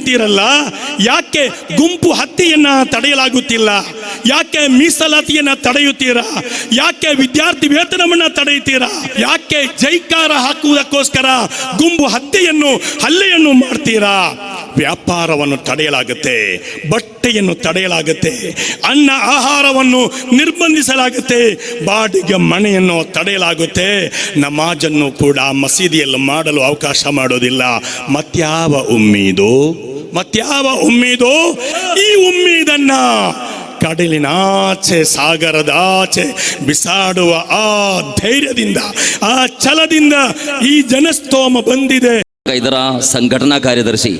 ಅಂತೀರಲ್ಲ? ಯಾಕೆ ಗುಂಪು ಹತ್ತಿಯನ್ನ ತಡೆಯಲಾಗುತ್ತಿಲ್ಲ? ಯಾಕೆ ಮೀಸಲಾತಿಯನ್ನ ತಡೆಯುತ್ತೀರಾ? ಯಾಕೆ ವಿದ್ಯಾರ್ಥಿ ವೇತನವನ್ನ ತಡೆಯುತ್ತೀರಾ? ಯಾಕೆ ಜೈಕಾರ ಹಾಕುವುದಕ್ಕೋಸ್ಕರ ಗುಂಪು ಹತ್ಯೆಯನ್ನು, ಹಲ್ಲೆಯನ್ನು ಮಾಡ್ತೀರಾ? ವ್ಯಾಪಾರವನ್ನು ತಡೆಯಲಾಗುತ್ತೆ, ಬಟ್ಟೆಯನ್ನು ತಡೆಯಲಾಗುತ್ತೆ, ಅನ್ನ ಆಹಾರವನ್ನು ನಿರ್ಬಂಧಿಸಲಾಗುತ್ತೆ, ಬಾಡಿಗೆ ಮನೆಯನ್ನು ತಡೆಯಲಾಗುತ್ತೆ. ನಮಾಜನ್ನು ಕೂಡ ಮಸೀದಿಯಲ್ಲಿ ಮಾಡಲು ಅವಕಾಶ ಮಾಡೋದಿಲ್ಲ. ಮತ್ಯಾವ ಉಮ್ಮೀದು? ಮತ್ಯಾವ ಉಮ್ಮೀದು? ಈ ಉಮ್ಮೀದನ್ನ ಕಡಲಿನಾಚೆ ಸಾಗರದಾಚೆ ಬಿಸಾಡುವ ಆ ಧೈರ್ಯದಿಂದ ಆ ಛಲದಿಂದ ಈ ಜನಸ್ತೋಮ ಬಂದಿದೆ. ಇದರ ಸಂಘಟನಾ ಕಾರ್ಯದರ್ಶಿ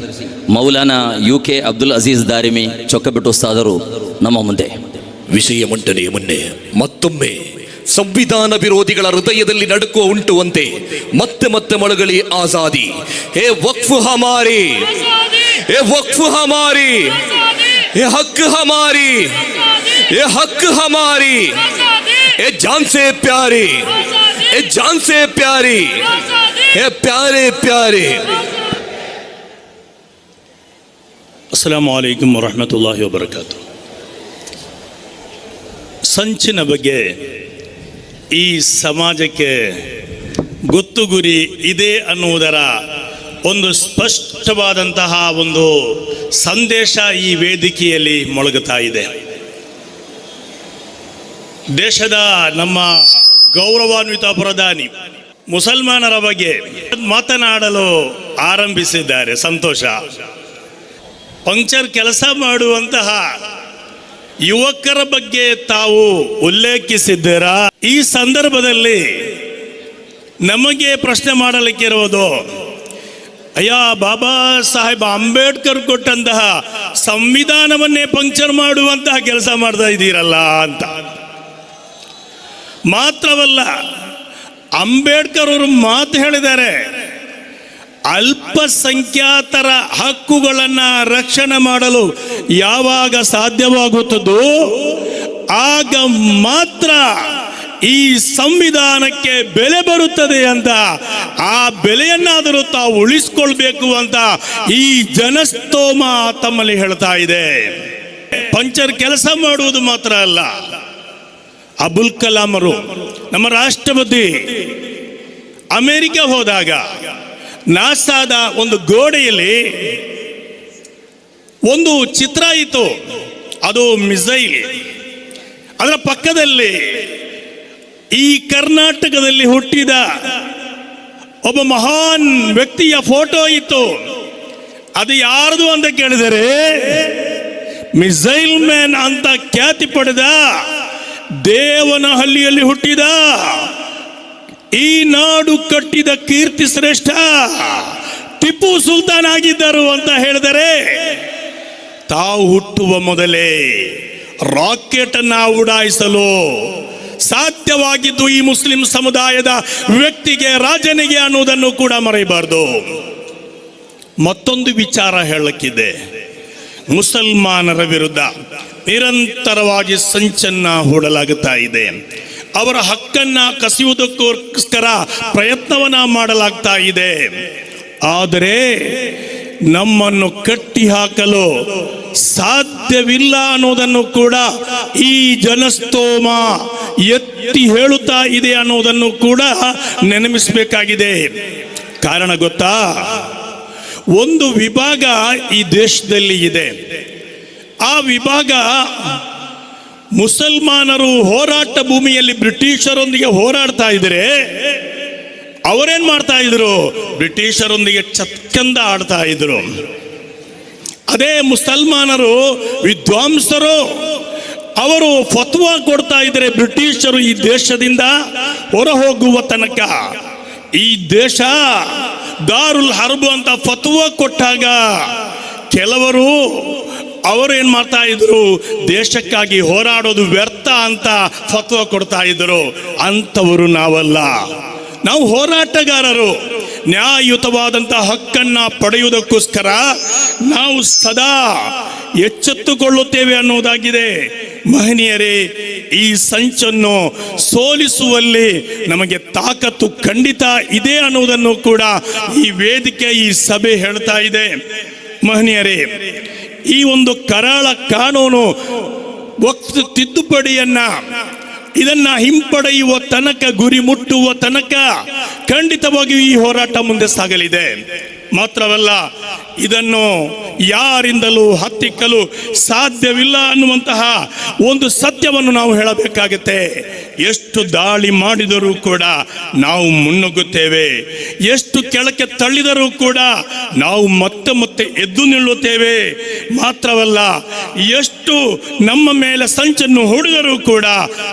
ಮೌಲಾನಾ ಯು ಕೆ ಅಬ್ದುಲ್ ಅಜೀಜ್ ದಾರಿಮಿ ಚೊಕ್ಕಬಿಟ್ಟು ಉಸ್ತಾದರು ನಮ್ಮ ಮುಂದೆ. ವಿಷಯ ಮಂಡನೆಯ ಮುನ್ನೆ ಮತ್ತೊಮ್ಮೆ ಸಂವಿಧಾನ ವಿರೋಧಿಗಳ ಹೃದಯದಲ್ಲಿ ನಡುಕುವ ಉಂಟುವಂತೆ ಮತ್ತೆ ಮತ್ತೆ ಮಳಗಲಿ ಆಜಾದಿ. ಹೇ ವಕ್ಫು ಹಮಾರಿ. ಹೇ ವಕ್ಫು ಹಮಾರಿ. ಹೇ ಹಕ್ ಹಮಾರಿ. ಹೇ ಹಕ್ ಹಮಾರಿ. ಹೇ ಜಾನ್ ಸೆ ಪ್ಯಾರಿ. ಹೇ ಜಾನ್ ಸೆ ಪ್ಯಾರಿ. ಹೇ ಪ್ಯಾರೆ ಪ್ಯಾರಿ. ಅಸ್ಸಲಾಮು ವಲೈಕುಮ್ ವರಹಮತುಲ್ಲಾಹಿ ವಬರಕಾತು. ಸಂಚಿನ ಬಗ್ಗೆ ಈ ಸಮಾಜಕ್ಕೆ ಗೊತ್ತು ಗುರಿ ಇದೆ ಅನ್ನುವುದರ ಒಂದು ಸ್ಪಷ್ಟವಾದಂತಹ ಒಂದು ಸಂದೇಶ ಈ ವೇದಿಕೆಯಲ್ಲಿ ಮೊಳಗುತ್ತಾ ಇದೆ. ದೇಶದ ನಮ್ಮ ಗೌರವಾನ್ವಿತ ಪ್ರಧಾನಿ ಮುಸಲ್ಮಾನರ ಬಗ್ಗೆ ಮಾತನಾಡಲು ಆರಂಭಿಸಿದ್ದಾರೆ. ಸಂತೋಷ. ಪಂಕ್ಚರ್ ಕೆಲಸ ಮಾಡುವಂತಹ ಯುವಕರ ಬಗ್ಗೆ ತಾವು ಉಲ್ಲೇಖಿಸಿದ್ದೀರಾ? ಈ ಸಂದರ್ಭದಲ್ಲಿ ನಮಗೆ ಪ್ರಶ್ನೆ ಮಾಡಲಿಕ್ಕಿರುವುದು, ಅಯ್ಯ, ಬಾಬಾ ಸಾಹೇಬ್ ಅಂಬೇಡ್ಕರ್ ಕೊಟ್ಟಂತಹ ಸಂವಿಧಾನವನ್ನೇ ಪಂಕ್ಚರ್ ಮಾಡುವಂತಹ ಕೆಲಸ ಮಾಡ್ತಾ ಇದ್ದೀರಲ್ಲ ಅಂತ. ಮಾತ್ರವಲ್ಲ, ಅಂಬೇಡ್ಕರ್ ಅವರು ಮಾತು ಹೇಳಿದ್ದಾರೆ. ಅಲ್ಪಸಂಖ್ಯಾತರ ಹಕ್ಕುಗಳನ್ನು ರಕ್ಷಣೆ ಮಾಡಲು ಯಾವಾಗ ಸಾಧ್ಯವಾಗುತ್ತದೋ ಆಗ ಮಾತ್ರ ಈ ಸಂವಿಧಾನಕ್ಕೆ ಬೆಲೆ ಬರುತ್ತದೆ ಅಂತ ಆ ಬೆಲೆಯನ್ನಾದರೂ ತಾವು ಉಳಿಸ್ಕೊಳ್ಬೇಕು ಅಂತ ಈ ಜನಸ್ತೋಮ ತಮ್ಮಲ್ಲಿ ಹೇಳ್ತಾ ಇದೆ. ಪಂಚರ್ ಕೆಲಸ ಮಾಡುವುದು ಮಾತ್ರ ಅಲ್ಲ. ಅಬುಲ್ ಕಲಾಮರು ನಮ್ಮ ರಾಷ್ಟ್ರಪತಿ ಅಮೆರಿಕ ಹೋದಾಗ ನಾಸಾದ ಒಂದು ಗೋಡೆಯಲ್ಲಿ ಒಂದು ಚಿತ್ರ ಇತ್ತು. ಅದು ಮಿಸೈಲ್. ಅದರ ಪಕ್ಕದಲ್ಲಿ ಈ ಕರ್ನಾಟಕದಲ್ಲಿ ಹುಟ್ಟಿದ ಒಬ್ಬ ಮಹಾನ್ ವ್ಯಕ್ತಿಯ ಫೋಟೋ ಇತ್ತು. ಅದು ಯಾರದು ಅಂತ ಕೇಳಿದರೆ, ಮಿಸೈಲ್ ಮ್ಯಾನ್ ಅಂತ ಖ್ಯಾತಿ ಪಡೆದ ದೇವನಹಳ್ಳಿಯಲ್ಲಿ ಹುಟ್ಟಿದ ಈ ನಾಡು ಕಟ್ಟಿದ ಕೀರ್ತಿ ಶ್ರೇಷ್ಠ. ಟಿಪ್ಪು ಸುಲ್ತಾನ್ ಆಗಿದ್ದರು ಅಂತ ಹೇಳಿದರೆ, ತಾವು ಹುಟ್ಟುವ ಮೊದಲೇ ರಾಕೆಟ್ ಅನ್ನ ಉಡಾಯಿಸಲು ಸಾಧ್ಯವಾಗಿದ್ದು ಈ ಮುಸ್ಲಿಂ ಸಮುದಾಯದ ವ್ಯಕ್ತಿಗೆ, ರಾಜನಿಗೆ ಅನ್ನುವುದನ್ನು ಕೂಡ ಮರೆಯಬಾರದು. ಮತ್ತೊಂದು ವಿಚಾರ ಹೇಳಕ್ಕಿದೆ. ಮುಸಲ್ಮಾನರ ವಿರುದ್ಧ ನಿರಂತರವಾಗಿ ಸಂಚನ್ನ ಹೂಡಲಾಗುತ್ತಾ ಇದೆ. ಅವರ ಹಕ್ಕನ್ನ ಕಸಿಯುವುದಕ್ಕೋಸ್ಕರ ಪ್ರಯತ್ನವನ್ನ ಮಾಡಲಾಗ್ತಾ ಇದೆ. ಆದರೆ ನಮ್ಮನ್ನು ಕಟ್ಟಿ ಹಾಕಲು ಸಾಧ್ಯವಿಲ್ಲ ಅನ್ನೋದನ್ನು ಕೂಡ ಈ ಜನಸ್ತೋಮ ಎತ್ತಿ ಹೇಳುತ್ತಾ ಇದೆ ಅನ್ನೋದನ್ನು ಕೂಡ ನೆನಪಿಸಬೇಕಾಗಿದೆ. ಕಾರಣ ಗೊತ್ತಾ? ಒಂದು ವಿಭಾಗ ಈ ದೇಶದಲ್ಲಿ ಇದೆ. ಆ ವಿಭಾಗ ಮುಸಲ್ಮಾನರು ಹೋರಾಟ ಭೂಮಿಯಲ್ಲಿ ಬ್ರಿಟಿಷರೊಂದಿಗೆ ಹೋರಾಡ್ತಾ ಇದ್ರೆ, ಅವರೇನ್ ಮಾಡ್ತಾ ಇದ್ರು? ಬ್ರಿಟಿಷರೊಂದಿಗೆ ಚತ್ಕಂದ ಆಡ್ತಾ ಇದ್ರು. ಅದೇ ಮುಸಲ್ಮಾನರು ವಿದ್ವಾಂಸರು, ಅವರು ಫತ್ವಾ ಕೊಡ್ತಾ ಇದ್ರೆ ಬ್ರಿಟಿಷರು ಈ ದೇಶದಿಂದ ಹೊರ ಹೋಗುವ ತನಕ. ಈ ದೇಶ ದಾರುಲ್ ಹರಬು ಅಂತ ಫತ್ವಾ ಕೊಟ್ಟಾಗ ಕೆಲವರು ಅವರು ಏನು ಮಾಡ್ತಾ ಇದ್ರು? ದೇಶಕ್ಕಾಗಿ ಹೋರಾಡೋದು ವ್ಯರ್ಥ ಅಂತ ಫತ್ವ ಕೊಡ್ತಾ ಇದ್ರು. ಅಂಥವರು ನಾವಲ್ಲ. ನಾವು ಹೋರಾಟಗಾರರು. ನ್ಯಾಯಯುತವಾದಂಥ ಹಕ್ಕನ್ನ ಪಡೆಯುವುದಕ್ಕೋಸ್ಕರ ನಾವು ಸದಾ ಎಚ್ಚೆತ್ತುಕೊಳ್ಳುತ್ತೇವೆ ಅನ್ನುವುದಾಗಿದೆ ಮಹನೀಯರೇ, ಈ ಸಂಚನ್ನು ಸೋಲಿಸುವಲ್ಲಿ ನಮಗೆ ತಾಕತ್ತು ಖಂಡಿತ ಇದೆ ಅನ್ನುವುದನ್ನು ಕೂಡ ಈ ವೇದಿಕೆ, ಈ ಸಭೆ ಹೇಳ್ತಾ ಇದೆ. ಮಹನೀಯರೇ, ಈ ಒಂದು ಕರಾಳ ಕಾನೂನು ವಕ್ತ ತಿದ್ದುಪಡಿಯನ್ನ ಇದನ್ನ ಹಿಂಪಡೆಯುವ ತನಕ, ಗುರಿ ಮುಟ್ಟುವ ತನಕ ಖಂಡಿತವಾಗಿಯೂ ಈ ಹೋರಾಟ ಮುಂದೆ ಸಾಗಲಿದೆ. ಮಾತ್ರವಲ್ಲ, ಇದನ್ನು ಯಾರಿಂದಲೂ ಹತ್ತಿಕ್ಕಲು ಸಾಧ್ಯವಿಲ್ಲ ಅನ್ನುವಂತಹ ಒಂದು ಸತ್ಯವನ್ನು ನಾವು ಹೇಳಬೇಕಾಗುತ್ತೆ. ಎಷ್ಟು ದಾಳಿ ಮಾಡಿದರೂ ಕೂಡ ನಾವು ಮುನ್ನುಗ್ಗುತ್ತೇವೆ. ಎಷ್ಟು ಕೆಳಕ್ಕೆ ತಳ್ಳಿದರೂ ಕೂಡ ನಾವು ಮತ್ತೆ ಎದ್ದು ನಿಲ್ಲುತ್ತೇವೆ. ಮಾತ್ರವಲ್ಲ, ಎಷ್ಟು ನಮ್ಮ ಮೇಲೆ ಸಂಚನ್ನು ಹೊಡೆದರೂ ಕೂಡ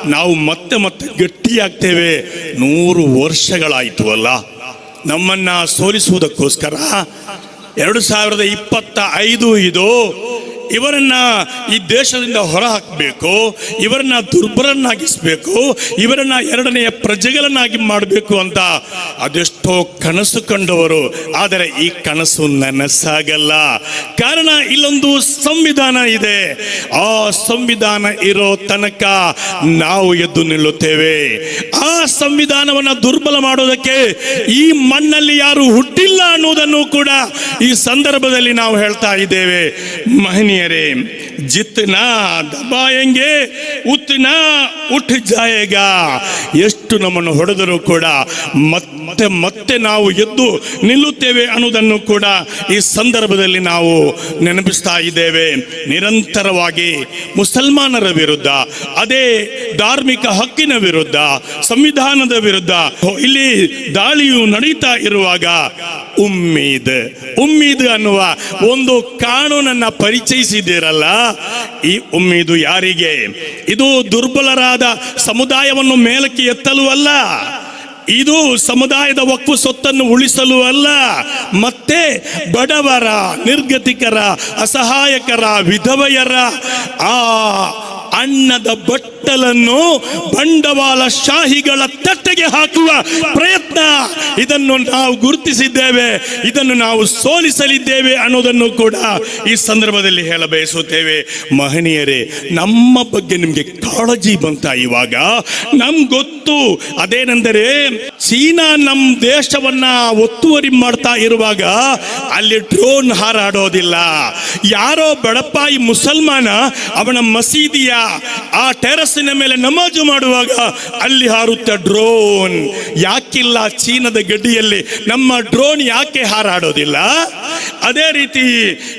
ನಾವು ಮತ್ತೆ ಮತ್ತೆ ಗಟ್ಟಿಯಾಗ್ತೇವೆ. ನೂರು ವರ್ಷಗಳಾಯಿತು ಅಲ್ಲ. ನಮ್ಮನ್ನ ಸೋಲಿಸುವುದಕ್ಕೋಸ್ಕರ ಎರಡು ಸಾವಿರದ ಇಪ್ಪತ್ತ ಐದು ಇದು ಇವರನ್ನ ಈ ದೇಶದಿಂದ ಹೊರ ಹಾಕಬೇಕು ಇವರನ್ನ ದುರ್ಬಲನ್ನಾಗಿಸ್ಬೇಕು ಇವರನ್ನ ಎರಡನೆಯ ಪ್ರಜೆಗಳನ್ನಾಗಿ ಮಾಡಬೇಕು ಅಂತ ಅದೆಷ್ಟೋ ಕನಸು ಕಂಡವರು. ಆದರೆ ಈ ಕನಸು ನನಸಾಗಲ್ಲ. ಕಾರಣ ಇಲ್ಲೊಂದು ಸಂವಿಧಾನ ಇದೆ. ಆ ಸಂವಿಧಾನ ಇರೋ ತನಕ ನಾವು ಎದ್ದು ನಿಲ್ಲುತ್ತೇವೆ. ಆ ಸಂವಿಧಾನವನ್ನು ದುರ್ಬಲ ಮಾಡೋದಕ್ಕೆ ಈ ಮಣ್ಣಲ್ಲಿ ಯಾರು ಹುಟ್ಟಿಲ್ಲ ಅನ್ನುವುದನ್ನು ಕೂಡ ಈ ಸಂದರ್ಭದಲ್ಲಿ ನಾವು ಹೇಳ್ತಾ ಇದ್ದೇವೆ. ಮಹನೀಯರೇ ಜಿತ್ನಾ ದಬಾಯಂಗೆ ಉತ್ನಾ ಉಠ್ ಜಾಯಗ. ಎಷ್ಟು ನಮ್ಮನ್ನು ಹೊಡೆದರೂ ಕೂಡ ಮತ್ತೆ ಮತ್ತೆ ನಾವು ಎದ್ದು ನಿಲ್ಲುತ್ತೇವೆ ಅನ್ನೋದನ್ನು ಕೂಡ ಈ ಸಂದರ್ಭದಲ್ಲಿ ನಾವು ನೆನಪಿಸ್ತಾ ಇದ್ದೇವೆ. ನಿರಂತರವಾಗಿ ಮುಸಲ್ಮಾನರ ವಿರುದ್ಧ, ಅದೇ ಧಾರ್ಮಿಕ ಹಕ್ಕಿನ ವಿರುದ್ಧ, ಸಂವಿಧಾನದ ವಿರುದ್ಧ, ಇಲ್ಲಿ ದಾಳಿಯು ನಡೀತಾ ಇರುವಾಗ ಉಮ್ಮೀದ್. ಉಮ್ಮೀದ್ ಅನ್ನುವ ಒಂದು ಕಾನೂನನ್ನ ಪರಿಚಯಿಸಿದ್ದೀರಲ್ಲ? ಈ ಉಮ್ಮೀದು ಯಾರಿಗೆ? ಇದು ದುರ್ಬಲರಾದ ಸಮುದಾಯವನ್ನು ಮೇಲಕ್ಕೆ ಎತ್ತಲು ಅಲ್ಲ. ಇದು ಸಮುದಾಯದ ಒಕ್ಕು ಸೊತ್ತನ್ನು ಉಳಿಸಲು ಅಲ್ಲ. ಮತ್ತೆ ಬಡವರ, ನಿರ್ಗತಿಕರ, ಅಸಹಾಯಕರ, ವಿಧವೆಯರ ಆ ಅನ್ನದ ಬಟ್ಟಲನ್ನು ಬಂಡವಾಳ ಶಾಹಿಗಳ ತಟ್ಟೆಗೆ ಹಾಕುವ ಪ್ರಯತ್ನ. ಇದನ್ನು ನಾವು ಗುರುತಿಸಿದ್ದೇವೆ, ಇದನ್ನು ನಾವು ಸೋಲಿಸಲಿದ್ದೇವೆ ಅನ್ನೋದನ್ನು ಕೂಡ ಈ ಸಂದರ್ಭದಲ್ಲಿ ಹೇಳ ಬಯಸುತ್ತೇವೆ. ಮಹನೀಯರೇ, ನಮ್ಮ ಬಗ್ಗೆ ನಿಮಗೆ ಕಾಳಜಿ ಬಂತ ಇವಾಗ. ನಮ್ ಗೊತ್ತು ಅದೇನೆಂದರೆ, ಚೀನಾ ನಮ್ಮ ದೇಶವನ್ನ ಒತ್ತುವರಿ ಮಾಡ್ತಾ ಇರುವಾಗ ಅಲ್ಲಿ ಡ್ರೋನ್ ಹಾರಾಡೋದಿಲ್ಲ. ಯಾರೋ ಬಡಪಾಯಿ ಮುಸಲ್ಮಾನ ಅವನ ಮಸೀದಿಯ ಆ ಟೆರಸಿನ ಮೇಲೆ ನಮಾಜು ಮಾಡುವಾಗ ಅಲ್ಲಿ ಹಾರುತ್ತೆ ಡ್ರೋನ್. ಯಾಕಿಲ್ಲ ಚೀನದ ಗಡಿಯಲ್ಲಿ ನಮ್ಮ ಡ್ರೋನ್ ಯಾಕೆ ಹಾರಾಡೋದಿಲ್ಲ? ಅದೇ ರೀತಿ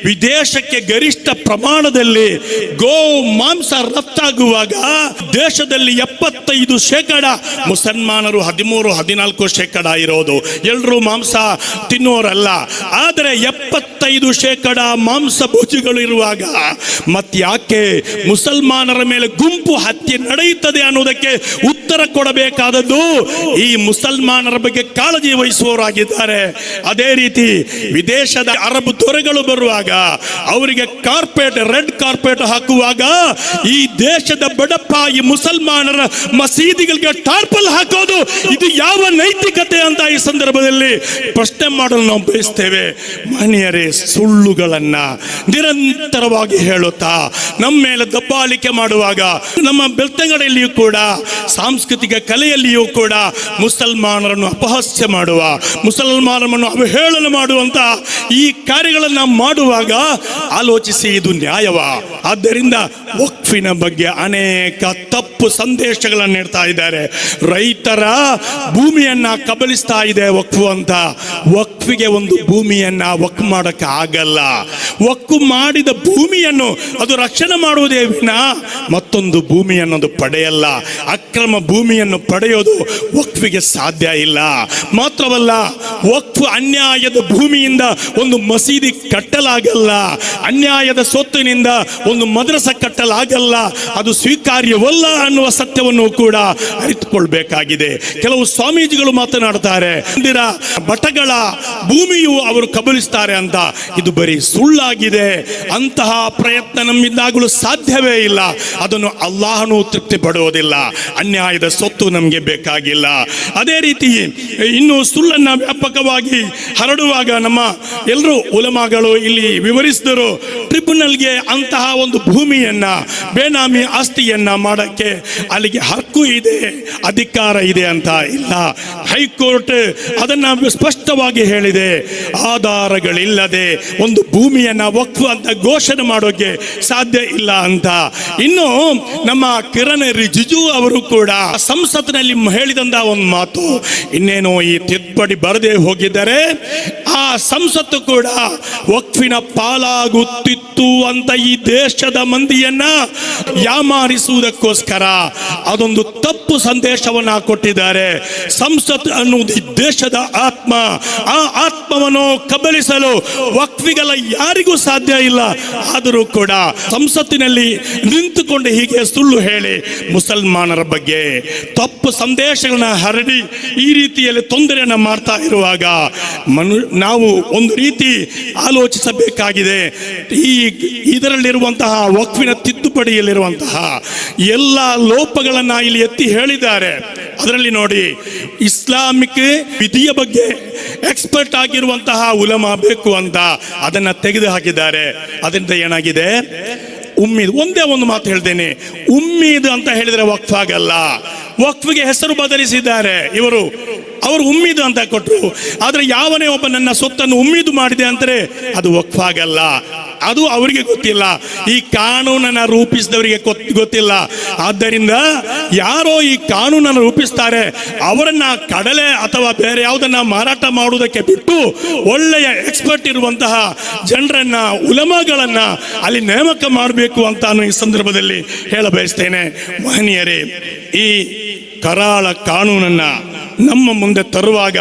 ವಿದೇಶಕ್ಕೆ ಗರಿಷ್ಠ ಪ್ರಮಾಣದಲ್ಲಿ ಗೋ ಮಾಂಸ ರಫ್ತಾಗುವಾಗ ದೇಶದಲ್ಲಿ ಎಪ್ಪತ್ತೈದು ಶೇಕಡ, ಮುಸಲ್ಮಾನರು ಹದಿಮೂರು, ಹದಿನಾಲ್ಕು ಶೇಕಡ ಇರೋದು. ಎಲ್ಲರೂ ಮಾಂಸ ತಿನ್ನೋರಲ್ಲ. ಆದರೆ ಎಪ್ಪತ್ತೈದು ಶೇಕಡ ಮಾಂಸ ಭೋಜಿಗಳು ಇರುವಾಗ ಮತ್ಯಾಕೆ ಮುಸಲ್ಮಾನರ ಮೇಲೆ ಗುಂಪು ಹತ್ಯೆ ನಡೆಯುತ್ತದೆ ಅನ್ನೋದಕ್ಕೆ ಉತ್ತರ ಕೊಡಬೇಕಾದದ್ದು ಈ ಮುಸಲ್ಮಾನರ ಬಗ್ಗೆ ಕಾಳಜಿ ವಹಿಸುವವರಾಗಿದ್ದಾರೆ. ಅದೇ ರೀತಿ ವಿದೇಶದ ಅರಬ್ ದೊರೆಗಳು ಬರುವಾಗ ಅವರಿಗೆ ಕಾರ್ಪೆಟ್, ರೆಡ್ ಕಾರ್ಪೆಟ್ ಹಾಕುವಾಗ ಈ ದೇಶದ ಬಡಪ್ಪ ಈ ಮುಸಲ್ಮಾನರ ಮಸೀದಿಗಳಿಗೆ ಟಾರ್ಪಲ್ ಹಾಕೋದು ಇದು ಯಾವ ನೈತಿಕತೆ ಅಂತ ಈ ಸಂದರ್ಭದಲ್ಲಿ ಪ್ರಶ್ನೆ ಮಾಡಲು ನಾವು ಬಯಸ್ತೇವೆ. ಮನೆಯರೇ ಸುಳ್ಳುಗಳನ್ನ ನಿರಂತರವಾಗಿ ಹೇಳುತ್ತಾ ನಮ್ಮ ಮೇಲೆ ದಬ್ಬಾಳಿಕೆ ಮಾಡುವಾಗ ನಮ್ಮ ಬೆಳ್ತಂಗಡಿಯಲ್ಲಿಯೂ ಕೂಡ, ಸಾಂಸ್ಕೃತಿಕ ಕಲೆಯಲ್ಲಿಯೂ ಕೂಡ ಮುಸಲ್ಮಾನರನ್ನು ಅಪಹಾಸ್ಯ ಮಾಡುವ, ಮುಸಲ್ಮಾನರನ್ನು ಅವಹೇಳನ ಮಾಡುವಂತ ಈ ಕಾರ್ಯಗಳನ್ನು ಮಾಡುವಾಗ ಆಲೋಚಿಸಿ ಇದು ನ್ಯಾಯವ. ಆದ್ದರಿಂದ ವಕ್ಫಿನ ಬಗ್ಗೆ ಅನೇಕ ತಪ್ಪು ಸಂದೇಶಗಳನ್ನು ನೀಡ್ತಾ ಇದ್ದಾರೆ. ರೈತರ ಭೂಮಿಯನ್ನ ಕಬಲಿಸ್ತಾ ಇದೆ ವಕ್ಫು ಅಂತ. ವಕ್ಫಿಗೆ ಒಂದು ಭೂಮಿಯನ್ನ ವಕ್ ಮಾಡಕ್ಕೆ ಆಗಲ್ಲ. ವಕ್ಕು ಮಾಡಿದ ಭೂಮಿಯನ್ನು ಅದು ರಕ್ಷಣೆ ಮಾಡುವುದೇ ವಿನ ಮತ್ತೊಂದು ಭೂಮಿ ಅನ್ನೋದು ಪಡೆಯಲ್ಲ. ಅಕ್ರಮ ಭೂಮಿಯನ್ನು ಪಡೆಯೋದು ವಕ್ಫಿಗೆ ಸಾಧ್ಯ ಇಲ್ಲ. ಮಾತ್ರವಲ್ಲ, ವಕ್ಫ್ ಅನ್ಯಾಯದ ಭೂಮಿಯಿಂದ ಒಂದು ಮಸೀದಿ ಕಟ್ಟಲಾಗಲ್ಲ. ಅನ್ಯಾಯದ ಸೊತ್ತಿನಿಂದ ಒಂದು ಮದ್ರಸ ಕಟ್ಟಲಾಗಲ್ಲ. ಅದು ಸ್ವೀಕಾರ್ಯವಲ್ಲ ಅನ್ನುವ ಸತ್ಯವನ್ನು ಕೂಡ ಅರಿತುಕೊಳ್ಬೇಕಾಗಿದೆ. ಕೆಲವು ಸ್ವಾಮೀಜಿಗಳು ಮಾತನಾಡ್ತಾರೆ ಮಂದಿರ ಮಠಗಳ ಭೂಮಿಯು ಅವರು ಕಬಲಿಸ್ತಾರೆ ಅಂತ. ಇದು ಬರೀ ಸುಳ್ಳಾಗಿದೆ. ಅಂತಹ ಪ್ರಯತ್ನ ನಮ್ಮಿಂದಾಗಲು ಸಾಧ್ಯವೇ ಇಲ್ಲ. ಅದನ್ನು ಅಲ್ಲಾಹನು ತೃಪ್ತಿ ಪಡುವುದಿಲ್ಲ ಅನ್ಯಾಯದ ಸೊತ್ತು ನಮಗೆ ಬೇಕಾಗಿಲ್ಲ. ಅದೇ ರೀತಿ ಇನ್ನು ಸುಳ್ಳನ್ನ ವ್ಯಾಪಕವಾಗಿ ಹರಡುವಾಗ ನಮ್ಮ ಎಲ್ಲರೂ ಉಲಮಾಗಳು ಇಲ್ಲಿ ವಿವರಿಸಿದರು. ಟ್ರಿಬ್ಯುನಲ್ಗೆ ಅಂತಹ ಒಂದು ಭೂಮಿಯನ್ನ, ಬೇನಾಮಿ ಆಸ್ತಿಯನ್ನ ಮಾಡಕ್ಕೆ ಅಲ್ಲಿಗೆ ಹಕ್ಕು ಇದೆ, ಅಧಿಕಾರ ಇದೆ ಅಂತ ಇಲ್ಲ. ಹೈಕೋರ್ಟ್ ಅದನ್ನ ಸ್ಪಷ್ಟವಾಗಿ ಹೇಳಿದೆ. ಆಧಾರಗಳಿಲ್ಲದೆ ಒಂದು ಭೂಮಿಯನ್ನ ವಕ್ಫ್ ಅಂತ ಘೋಷಣೆ ಮಾಡೋಕೆ ಸಾಧ್ಯ ಇಲ್ಲ ಅಂತ. ಇನ್ನು ನಮ್ಮ ಕಿರಣ್ ರಿಜಿಜು ಅವರು ಕೂಡ ಸಂಸತ್ತಿನಲ್ಲಿ ಹೇಳಿದಂತ ಒಂದು ಮಾತು, ಇನ್ನೇನು ಈ ತಿದ್ದುಪಡಿ ಬರದೆ ಹೋಗಿದ್ದಾರೆ ಆ ಸಂಸತ್ತು ಕೂಡ ವಕ್ಫಿನ ಪಾಲಾಗುತ್ತಿತ್ತು ಅಂತ ಈ ದೇಶದ ಮಂದಿಯನ್ನ ಯಾಮಾರಿಸುವುದಕ್ಕೋಸ್ಕರ ಅದೊಂದು ತಪ್ಪು ಸಂದೇಶವನ್ನ ಕೊಟ್ಟಿದ್ದಾರೆ. ಸಂಸತ್ ಅನ್ನುವುದು ದೇಶದ ಆತ್ಮ. ಆ ಆತ್ಮವನ್ನು ಕಬಲಿಸಲು ವಕ್ವಿಗಳ ಯಾರಿಗೂ ಸಾಧ್ಯ ಇಲ್ಲ. ಆದರೂ ಕೂಡ ಸಂಸತ್ತಿನಲ್ಲಿ ನಿಂತುಕೊಂಡು ಹೀಗೆ ಸುಳ್ಳು ಹೇಳಿ ಮುಸಲ್ಮಾನರ ಬಗ್ಗೆ ತಪ್ಪು ಸಂದೇಶಗಳನ್ನ ಹರಡಿ ಈ ರೀತಿಯಲ್ಲಿ ತೊಂದರೆಯನ್ನು ಮಾಡ್ತಾ ಇರುವಾಗ ಮನು ನಾವು ಒಂದು ರೀತಿ ಆಲೋಚಿಸಬೇಕಾಗಿದೆ. ಈ ಇದರಲ್ಲಿರುವಂತಹ ವಕ್ವಿನ ತಿದ್ದುಪಡಿಯಲ್ಲಿರುವಂತಹ ಎಲ್ಲ ಲೋಪಗಳನ್ನ ಇಲ್ಲಿ ಎತ್ತಿ ಹೇಳಿದ್ದಾರೆ. ಅದರಲ್ಲಿ ನೋಡಿ, ಇಸ್ಲಾಮಿಕ್ ವಿಧಿಯ ಬಗ್ಗೆ ಎಕ್ಸ್ಪರ್ಟ್ ಆಗಿರುವಂತಹ ಉಲಮ ಬೇಕು ಅಂತ ಅದನ್ನ ತೆಗೆದು ಹಾಕಿದ್ದಾರೆ ಅದರಿಂದ ಏನಾಗಿದೆ? ಉಮ್ಮೀದ್, ಒಂದೇ ಒಂದು ಮಾತು ಹೇಳ್ತೇನೆ. ಉಮ್ಮೀದ್ ಅಂತ ಹೇಳಿದ್ರೆ ವಕ್ಫ್ ಆಗಲ್ಲ ವಕ್ಫ್ಗೆ ಹೆಸರು ಬದಲಿಸಿದ್ದಾರೆ. ಇವರು ಅವರು ಉಮ್ಮಿದು ಅಂತ ಕೊಟ್ಟರು ಆದರೆ ಯಾವನೇ ಒಬ್ಬ ನನ್ನ ಸೊತ್ತನ್ನು ಉಮ್ಮಿದು ಮಾಡಿದೆ ಅಂದರೆ ಅದು ಒಕ್ಫಾಗಲ್ಲ ಅದು ಅವರಿಗೆ ಗೊತ್ತಿಲ್ಲ. ಈ ಕಾನೂನನ್ನು ರೂಪಿಸಿದವರಿಗೆ ಗೊತ್- ಗೊತ್ತಿಲ್ಲ. ಆದ್ದರಿಂದ ಯಾರೋ ಈ ಕಾನೂನನ್ನು ರೂಪಿಸ್ತಾರೆ, ಅವರನ್ನ ಕಡಲೆ ಅಥವಾ ಬೇರೆ ಯಾವುದನ್ನ ಮಾರಾಟ ಮಾಡುವುದಕ್ಕೆ ಬಿಟ್ಟು ಒಳ್ಳೆಯ ಎಕ್ಸ್ಪರ್ಟ್ ಇರುವಂತಹ ಜನರನ್ನ, ಉಲಮಗಳನ್ನ ಅಲ್ಲಿ ನೇಮಕ ಮಾಡಬೇಕು ಅಂತ ನಾನು ಈ ಸಂದರ್ಭದಲ್ಲಿ ಹೇಳ ಬಯಸ್ತೇನೆ. ಮಹನೀಯರೇ, ಈ ಕರಾಳ ಕಾನೂನನ್ನ ನಮ್ಮ ಮುಂದೆ ತರುವಾಗ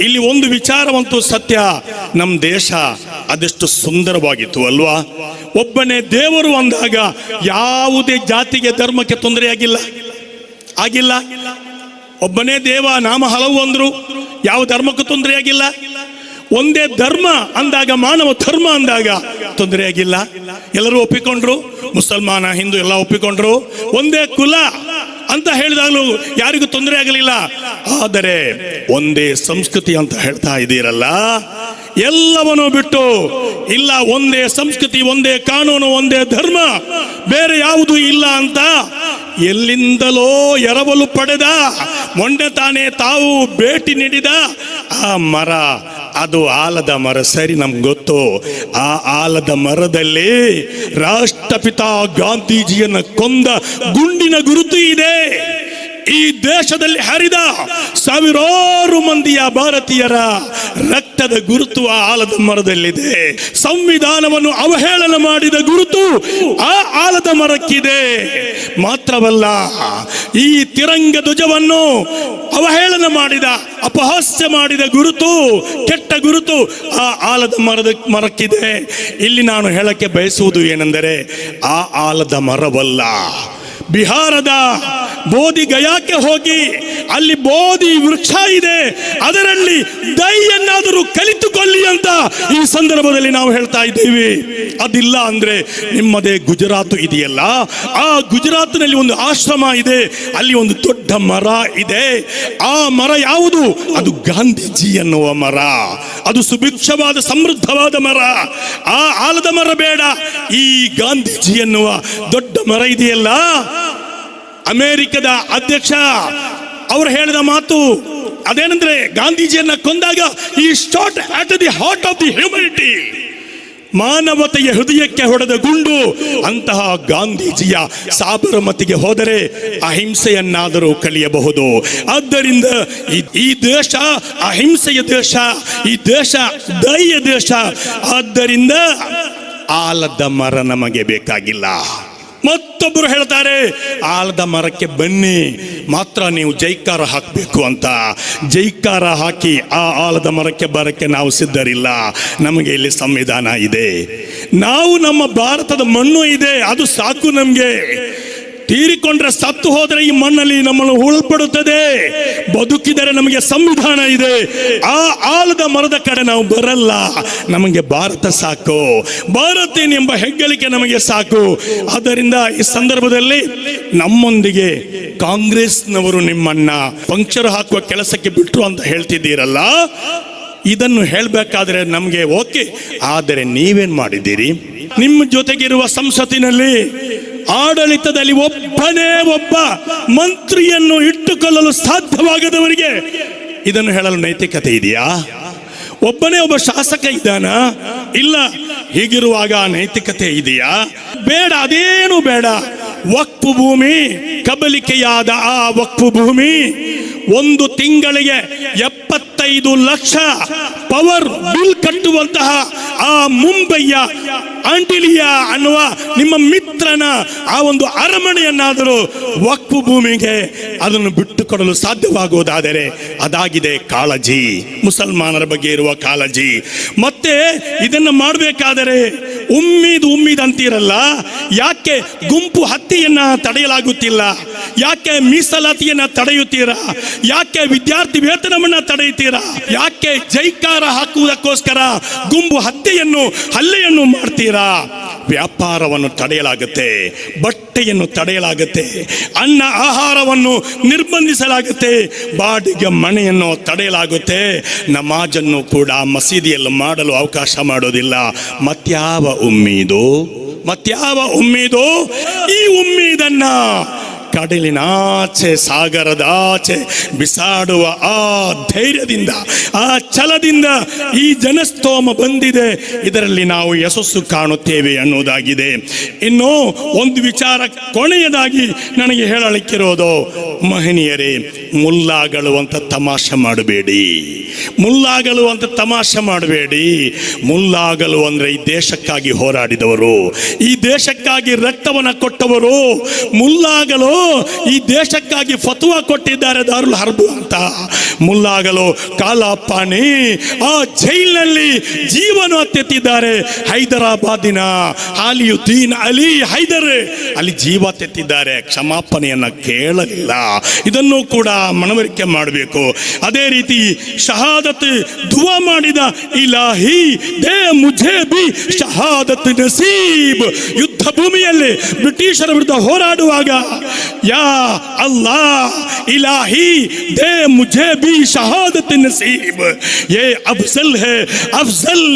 ಇಲ್ಲಿ ಒಂದು ವಿಚಾರವಂತೂ ಸತ್ಯ. ನಮ್ಮ ದೇಶ ಅದೆಷ್ಟು ಸುಂದರವಾಗಿತ್ತು ಅಲ್ವಾ? ಒಬ್ಬನೇ ದೇವರು ಅಂದಾಗ ಯಾವುದೇ ಜಾತಿಗೆ ಧರ್ಮಕ್ಕೆ ತೊಂದರೆಯಾಗಿಲ್ಲ ಆಗಿಲ್ಲ. ಒಬ್ಬನೇ ದೇವ ನಾಮ ಹಲವು ಅಂದ್ರು, ಯಾವ ಧರ್ಮಕ್ಕೂ ತೊಂದರೆಯಾಗಿಲ್ಲ ಒಂದೇ ಧರ್ಮ ಅಂದಾಗ, ಮಾನವ ಧರ್ಮ ಅಂದಾಗ ತೊಂದರೆಯಾಗಿಲ್ಲ ಎಲ್ಲರೂ ಒಪ್ಪಿಕೊಂಡ್ರು, ಮುಸಲ್ಮಾನ, ಹಿಂದೂ ಎಲ್ಲ ಒಪ್ಪಿಕೊಂಡ್ರು. ಒಂದೇ ಕುಲ ಅಂತ ಹೇಳಿದಾಗಲೂ ಯಾರಿಗೂ ತೊಂದರೆ ಆಗಲಿಲ್ಲ. ಆದರೆ ಒಂದೇ ಸಂಸ್ಕೃತಿ ಅಂತ ಹೇಳ್ತಾ ಇದ್ದೀರಲ್ಲ ಎಲ್ಲವನ್ನೂ ಬಿಟ್ಟು ಇಲ್ಲ, ಒಂದೇ ಸಂಸ್ಕೃತಿ, ಒಂದೇ ಕಾನೂನು, ಒಂದೇ ಧರ್ಮ, ಬೇರೆ ಯಾವುದು ಇಲ್ಲ ಅಂತ ಎಲ್ಲಿಂದಲೋ ಎರವಲು ಪಡೆದ ಮೊಂಡೆ ತಾನೇ ತಾವು ಭೇಟಿ ನೀಡಿದ ಆ ಮರ. ಅದು ಆಲದ ಮರ. ಸರಿ, ನಮ್ಗೆ ಗೊತ್ತು. ಆ ಆಲದ ಮರದಲ್ಲಿ ರಾಷ್ಟ್ರಪಿತ ಗಾಂಧೀಜಿಯನ್ನು ಕೊಂದ ಗುಂಡಿನ ಗುರುತು ಇದೆ. ಈ ದೇಶದಲ್ಲಿ ಹರಿದ ಸಾವಿರಾರು ಮಂದಿಯ ಭಾರತೀಯರ ರಕ್ತದ ಗುರುತು ಆ ಆಲದ ಮರದಲ್ಲಿದೆ. ಸಂವಿಧಾನವನ್ನು ಅವಹೇಳನ ಮಾಡಿದ ಗುರುತು ಆ ಆಲದ ಮರಕ್ಕಿದೆ. ಮಾತ್ರವಲ್ಲ, ಈ ತಿರಂಗ ಧ್ವಜವನ್ನು ಅವಹೇಳನ ಮಾಡಿದ, ಅಪಹಾಸ್ಯ ಮಾಡಿದ ಗುರುತು, ಕೆಟ್ಟ ಗುರುತು ಆ ಆಲದ ಮರದ ಮರಕ್ಕಿದೆ. ಇಲ್ಲಿ ನಾನು ಹೇಳಕ್ಕೆ ಬಯಸುವುದು ಏನೆಂದರೆ, ಆ ಆಲದ ಮರವಲ್ಲ. ಬಿಹಾರದ ಬೋಧಿ ಗಯಾಕ್ಕೆ ಹೋಗಿ ಅಲ್ಲಿ ಬೋಧಿ ವೃಕ್ಷ ಇದೆ, ಅದರಲ್ಲಿ ದೈಯನ್ನಾದರೂ ಕಲಿತುಕೊಳ್ಳಿ ಅಂತ ಈ ಸಂದರ್ಭದಲ್ಲಿ ನಾವು ಹೇಳ್ತಾ ಇದ್ದೀವಿ. ಅದಿಲ್ಲ ಅಂದ್ರೆ ನಿಮ್ಮದೇ ಗುಜರಾತ್ ಇದೆಯಲ್ಲ? ಆ ಗುಜರಾತ್ನಲ್ಲಿ ಒಂದು ಆಶ್ರಮ ಇದೆ, ಅಲ್ಲಿ ಒಂದು ದೊಡ್ಡ ಮರ ಇದೆ. ಆ ಮರ ಯಾವುದು? ಅದು ಗಾಂಧೀಜಿ ಎನ್ನುವ ಮರ. ಅದು ಸುಭಿಕ್ಷವಾದ, ಸಮೃದ್ಧವಾದ ಮರ. ಆ ಆಲದ ಮರ ಬೇಡ. ಈ ಗಾಂಧೀಜಿ ಎನ್ನುವ ದೊಡ್ಡ ಮರ ಇದೆಯಲ್ಲ? ಅಮೆರಿಕದ ಅಧ್ಯಕ್ಷ ಅವರು ಹೇಳಿದ ಮಾತು ಅದೇನೆಂದ್ರೆ ಗಾಂಧೀಜಿಯನ್ನ ಕೊಂದಾಗ ಈ start at the heart of the humanity ಮಾನವತೆಯ ಹೃದಯಕ್ಕೆ ಹೊಡೆದ ಗುಂಡು. ಅಂತಹ ಗಾಂಧೀಜಿಯ ಸಾಬರಮತಿಗೆ ಹೋದರೆ ಅಹಿಂಸೆಯನ್ನಾದರೂ ಕಲಿಯಬಹುದು. ಆದ್ದರಿಂದ ಈ- ದೇಶ ಅಹಿಂಸೆಯ ದೇಶ, ಈ ದೇಶ ದಯ ದೇಶ. ಆದ್ದರಿಂದ ಆಲದ ಮರ ನಮಗೆ ಬೇಕಾಗಿಲ್ಲ. ಮತ್ತೊಬ್ಬರು ಹೇಳ್ತಾರೆ, ಆಲದ ಮರಕ್ಕೆ ಬನ್ನಿ, ಮಾತ್ರ ನೀವು ಜೈಕಾರ ಹಾಕಬೇಕು ಅಂತ. ಜೈಕಾರ ಹಾಕಿ ಆ ಆಲದ ಮರಕ್ಕೆ ಬರಕ್ಕೆ ನಾವು ಸಿದ್ಧರಿಲ್ಲ. ನಮಗೆ ಇಲ್ಲಿ ಸಂವಿಧಾನ ಇದೆ. ನಾವು ನಮ್ಮ ಭಾರತದ ಮಣ್ಣು ಇದೆ, ಅದು ಸಾಕು ನಮಗೆ. ತೀರಿಕೊಂಡ್ರೆ ಸತ್ತು ಹೋದರೆ ಈ ಮಣ್ಣಲ್ಲಿ ನಮ್ಮನ್ನು ಉಳ್ಪಡುತ್ತದೆ ಬದುಕಿದರೆ ನಮಗೆ ಸಂವಿಧಾನ ಇದೆ. ಆ ಆಲದ ಮರದ ಕಡೆ ನಾವು ಬರಲ್ಲ. ನಮಗೆ ಭಾರತ ಸಾಕು. ಭಾರತ ಎಂಬ ಹೆಗ್ಗಳಿಕೆ ನಮಗೆ ಸಾಕು. ಆದ್ದರಿಂದ ಈ ಸಂದರ್ಭದಲ್ಲಿ ನಮ್ಮೊಂದಿಗೆ ಕಾಂಗ್ರೆಸ್ನವರು ನಿಮ್ಮನ್ನ ಪಂಕ್ಚರ್ ಹಾಕುವ ಕೆಲಸಕ್ಕೆ ಬಿಟ್ರು ಅಂತ ಹೇಳ್ತಿದ್ದೀರಲ್ಲ? ಇದನ್ನು ಹೇಳಬೇಕಾದ್ರೆ ನಮಗೆ ಓಕೆ. ಆದರೆ ನೀವೇನ್ ಮಾಡಿದ್ದೀರಿ? ನಿಮ್ಮ ಜೊತೆಗಿರುವ ಸಂಸತ್ತಿನಲ್ಲಿ ಆಡಳಿತದಲ್ಲಿ ಒಬ್ಬನೇ ಒಬ್ಬ ಮಂತ್ರಿಯನ್ನು ಇಟ್ಟುಕೊಳ್ಳಲು ಸಾಧ್ಯವಾಗದವರಿಗೆ ಇದನ್ನು ಹೇಳಲು ನೈತಿಕತೆ ಇದೆಯಾ? ಒಬ್ಬನೇ ಒಬ್ಬ ಶಾಸಕ ಇದ್ದಾನ? ಇಲ್ಲ, ಹೀಗಿರುವಾಗ ನೈತಿಕತೆ ಇದೆಯಾ? ಬೇಡ, ಅದೇನು ಬೇಡ. ವಕ್ಫು ಭೂಮಿ, ಕಬಲಿಕೆಯಾದ ಆ ವಕ್ಪು ಭೂಮಿ, ಒಂದು ತಿಂಗಳಿಗೆ ಎಪ್ಪತ್ತೈದು ಲಕ್ಷ ಪವರ್ ಬಿಲ್ ಕಟ್ಟುವಂತಹ ಆ ಮುಂಬೈಯ ಆಂಟಿಲಿಯಾ ಅನ್ನುವ ನಿಮ್ಮ ಮಿತ್ರನ ಆ ಒಂದು ಅರಮನೆಯನ್ನಾದರೂ ವಕ್ಫು ಭೂಮಿಗೆ ಅದನ್ನು ಬಿಟ್ಟುಕೊಡಲು ಸಾಧ್ಯವಾಗುವುದಾದರೆ ಅದಾಗಿದೆ ಕಾಳಜಿ. ಮುಸಲ್ಮಾನರ ಬಗ್ಗೆ ಇರುವ ಕಾಳಜಿ. ಮತ್ತೆ ಇದನ್ನು ಮಾಡಬೇಕಾದರೆ ಉಮ್ಮಿದ್ ಉಮ್ಮಿದ್ ಅಂತೀರಲ್ಲ, ಯಾಕೆ ಗುಂಪು ಹತ್ಯೆಯನ್ನ ತಡೆಯಲಾಗುತ್ತಿಲ್ಲ, ಯಾಕೆ ಮೀಸಲಾತಿಯನ್ನ ತಡೆಯುತ್ತೀರಾ, ಯಾಕೆ ವಿದ್ಯಾರ್ಥಿ ವೇತನವನ್ನ ತಡೆಯುತ್ತೀರಾ, ಯಾಕೆ ಜೈಕಾರ ಹಾಕುವುದಕ್ಕೋಸ್ಕರ ಗುಂಪು ಹತ್ಯೆಯನ್ನು, ಹಲ್ಲೆಯನ್ನು ಮಾಡ್ತೀರಾ. ವ್ಯಾಪಾರವನ್ನು ತಡೆಯಲಾಗುತ್ತೆ, ಬಟ್ಟೆಯನ್ನು ತಡೆಯಲಾಗುತ್ತೆ, ಅನ್ನ ಆಹಾರವನ್ನು ನಿರ್ಬಂಧಿಸಲಾಗುತ್ತೆ, ಬಾಡಿಗೆ ಮನೆಯನ್ನು ತಡೆಯಲಾಗುತ್ತೆ. ನಮಾಜನ್ನು ಕೂಡ ಮಸೀದಿಯಲ್ಲಿ ಮಾಡಲು ಅವಕಾಶ ಮಾಡೋದಿಲ್ಲ. ಮತ್ಯಾವ ಉಮ್ಮೀದು? ಮತ್ಯಾವ ಉಮ್ಮೀದು? ಈ ಉಮ್ಮೀದನ್ನ ಕಡಲಿನಾಚೆ ಸಾಗರದಾಚೆ ಬಿಸಾಡುವ ಆ ಧೈರ್ಯದಿಂದ, ಆ ಛಲದಿಂದ ಈ ಜನಸ್ತೋಮ ಬಂದಿದೆ. ಇದರಲ್ಲಿ ನಾವು ಯಶಸ್ಸು ಕಾಣುತ್ತೇವೆ ಅನ್ನೋದಾಗಿದೆ ಇನ್ನು ಒಂದು ವಿಚಾರ ಕೊನೆಯದಾಗಿ ನನಗೆ ಹೇಳಲಿಕ್ಕಿರೋದು, ಮಹನೀಯರೇ ಮುಲ್ಲಾಗಳು ಅಂತ ತಮಾಷೆ ಮಾಡಬೇಡಿ. ಮುಲ್ಲಾಗಳು ಅಂತ ತಮಾಷೆ ಮಾಡಬೇಡಿ. ಮುಲ್ಲಾಗಲು ಅಂದರೆ ಈ ದೇಶಕ್ಕಾಗಿ ಹೋರಾಡಿದವರು, ಈ ದೇಶಕ್ಕಾಗಿ ರಕ್ತವನ್ನು ಕೊಟ್ಟವರು ಮುಲ್ಲಾಗಲು ಈ ದೇಶಕ್ಕಾಗಿ ಫತುವ ಕೊಟ್ಟಿದ್ದಾರೆ ದಾರುಲ್ ಹರ್ಬು ಅಂತ. ಮುಲ್ಲಾಗಲು ಕಾಲಾಪಾಣಿ ಆ ಜೈಲಿನಲ್ಲಿ ಜೀವನ ತೆತ್ತಿದ್ದಾರೆ ಹೈದರಾಬಾದಿನ ಅಲಿಯುದ್ದೀನ್ ಅಲಿ ಹೈದರ್. ಅಲ್ಲಿ ಜೀವ ತೆತ್ತಿದ್ದಾರೆ ಕ್ಷಮಾಪಣೆಯನ್ನು ಕೇಳಲಿಲ್ಲ. ಇದನ್ನು ಕೂಡ ಮನವರಿಕೆ ಮಾಡಬೇಕು. ಅದೇ ರೀತಿ ಶಹಾದತ್ ದುವಾ ಮಾಡಿದ ಇಲಾಹಿ ದೇ ಮುझे ಬಿ ಶಹಾದತ್ ನಸೀಬ್. ಯುದ್ಧ ಭೂಮಿಯಲ್ಲಿ ಬ್ರಿಟಿಷರ ವಿರುದ್ಧ ಹೋರಾಡುವಾಗ, ಯಾ ಅಲ್ಲಾ ಇಲಾಹಿ ದೇ ಮುಜೆ ಬಿ ಶಹಾದತ್ ನಸೀಬ್ ಯೇ ಅಫ್ಜಲ್ ಹೇ, ಅಫ್ಜಲ್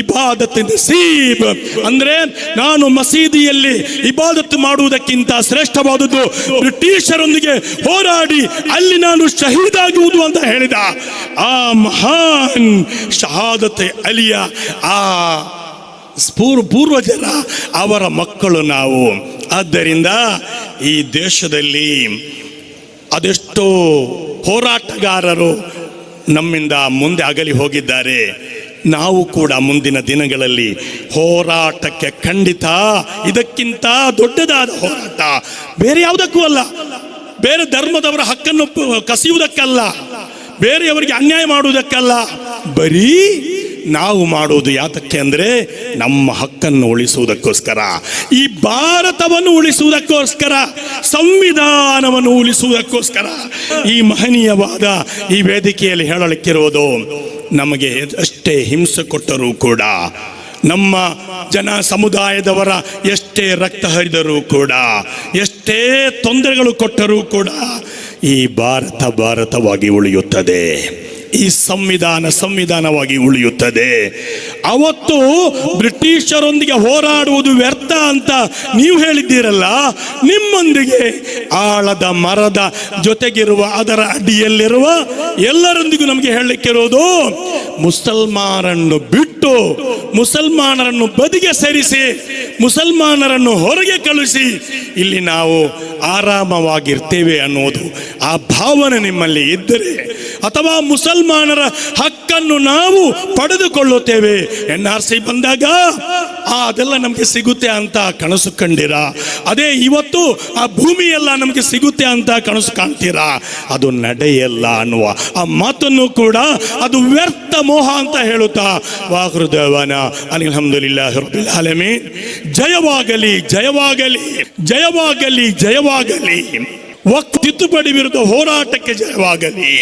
ಇಬಾದತ್ ನಸೀಬ್. ಅಂದ್ರೆ ನಾನು ಮಸೀದಿಯಲ್ಲಿ ಇಬಾದತ್ ಮಾಡುವುದಕ್ಕಿಂತ ಶ್ರೇಷ್ಠವಾದದ್ದು ಬ್ರಿಟಿಷರೊಂದಿಗೆ ಹೋರಾಡಿ ಅಲ್ಲಿ ನಾನು ಶಹೀದ್ ಆಗುವುದು ಅಂತ ಹೇಳಿದ ಆ ಮಹಾನ್ ಶಹಾದತ್ ಅಲಿಯ ಆ ಪೂರ್ವ ಪೂರ್ವಜರ, ಅವರ ಮಕ್ಕಳು ನಾವು. ಆದ್ದರಿಂದ ಈ ದೇಶದಲ್ಲಿ ಅದೆಷ್ಟೋ ಹೋರಾಟಗಾರರು ನಮ್ಮಿಂದ ಮುಂದೆ ಅಗಲಿ ಹೋಗಿದ್ದಾರೆ. ನಾವು ಕೂಡ ಮುಂದಿನ ದಿನಗಳಲ್ಲಿ ಹೋರಾಟಕ್ಕೆ ಖಂಡಿತ ಇದಕ್ಕಿಂತ ದೊಡ್ಡದಾದ ಹೋರಾಟ. ಬೇರೆ ಯಾವುದಕ್ಕೂ ಅಲ್ಲ. ಬೇರೆ ಧರ್ಮದವರ ಹಕ್ಕನ್ನು ಕಸಿಯುವುದಕ್ಕಲ್ಲ. ಬೇರೆಯವರಿಗೆ ಅನ್ಯಾಯ ಮಾಡುವುದಕ್ಕಲ್ಲ. ಬರೀ ನಾವು ಮಾಡುವುದು ಯಾತಕ್ಕೆ ಅಂದರೆ ನಮ್ಮ ಹಕ್ಕನ್ನು ಉಳಿಸುವುದಕ್ಕೋಸ್ಕರ. ಈ ಭಾರತವನ್ನು ಉಳಿಸುವುದಕ್ಕೋಸ್ಕರ, ಸಂವಿಧಾನವನ್ನು ಉಳಿಸುವುದಕ್ಕೋಸ್ಕರ ಈ ಮಹನೀಯವಾದ ಈ ವೇದಿಕೆಯಲ್ಲಿ ಹೇಳಲಿಕ್ಕಿರುವುದು ನಮಗೆ ಅಷ್ಟೇ ಹಿಂಸೆ ಕೊಟ್ಟರೂ ಕೂಡ, ನಮ್ಮ ಜನ ಸಮುದಾಯದವರ ಎಷ್ಟೇ ರಕ್ತ ಹರಿದರೂ ಕೂಡ, ಎಷ್ಟೇ ತೊಂದರೆಗಳು ಕೊಟ್ಟರೂ ಕೂಡ ಈ ಭಾರತ ಭಾರತವಾಗಿ ಉಳಿಯುತ್ತದೆ. ಈ ಸಂವಿಧಾನ ಸಂವಿಧಾನವಾಗಿ ಉಳಿಯುತ್ತದೆ. ಅವತ್ತು ಬ್ರಿಟಿಷರೊಂದಿಗೆ ಹೋರಾಡುವುದು ವ್ಯರ್ಥ ಅಂತ ನೀವು ಹೇಳಿದ್ದೀರಲ್ಲ, ನಿಮ್ಮೊಂದಿಗೆ ಆಳದ ಮರದ ಜೊತೆಗಿರುವ ಅದರ ಅಡಿಯಲ್ಲಿರುವ ಎಲ್ಲರೊಂದಿಗೂ ನಮಗೆ ಹೇಳಲಿಕ್ಕಿರೋದು ಮುಸಲ್ಮಾನರನ್ನು ಬಿಟ್ಟು ಮುಸಲ್ಮಾನರನ್ನು ಬದಿಗೆ ಸರಿಸಿ, ಮುಸಲ್ಮಾನರನ್ನು ಹೊರಗೆ ಕಳುಹಿಸಿ ಇಲ್ಲಿ ನಾವು ಆರಾಮವಾಗಿರ್ತೇವೆ ಅನ್ನೋದು ಆ ಭಾವನೆ ನಿಮ್ಮಲ್ಲಿ ಇದ್ದರೆ, ಅಥವಾ ಮುಸಲ್ಮಾನರ ಹಕ್ಕನ್ನು ನಾವು ಪಡೆದುಕೊಳ್ಳುತ್ತೇವೆ. ಎನ್ ಆರ್ ಸಿ ಬಂದಾಗ ಅದೆಲ್ಲ ನಮಗೆ ಸಿಗುತ್ತೆ ಅಂತ ಕನಸು ಕಂಡಿರ? ಅದೇ ಇವತ್ತು ಆ ಭೂಮಿ ಎಲ್ಲ ನಮಗೆ ಸಿಗುತ್ತೆ ಅಂತ ಕನಸು ಕಾಣ್ತೀರಾ? ಅದು ನಡೆಯಲ್ಲ ಅನ್ನುವ ಆ ಮಾತನ್ನು ಕೂಡ ಅದು ವ್ಯರ್ಥ ಮೋಹ ಅಂತ ಹೇಳುತ್ತಾ ವಾಹೃದೇವನ ಅಲ್ಲಿ ಜಯವಾಗಲಿ ಜಯವಾಗಲಿ ಜಯವಾಗಲಿ ಜಯವಾಗಲಿ. ವಕ್ ತಿದ್ದುಪಡಿ ವಿರುದ್ಧ ಹೋರಾಟಕ್ಕೆ ಜಯವಾಗಲಿ.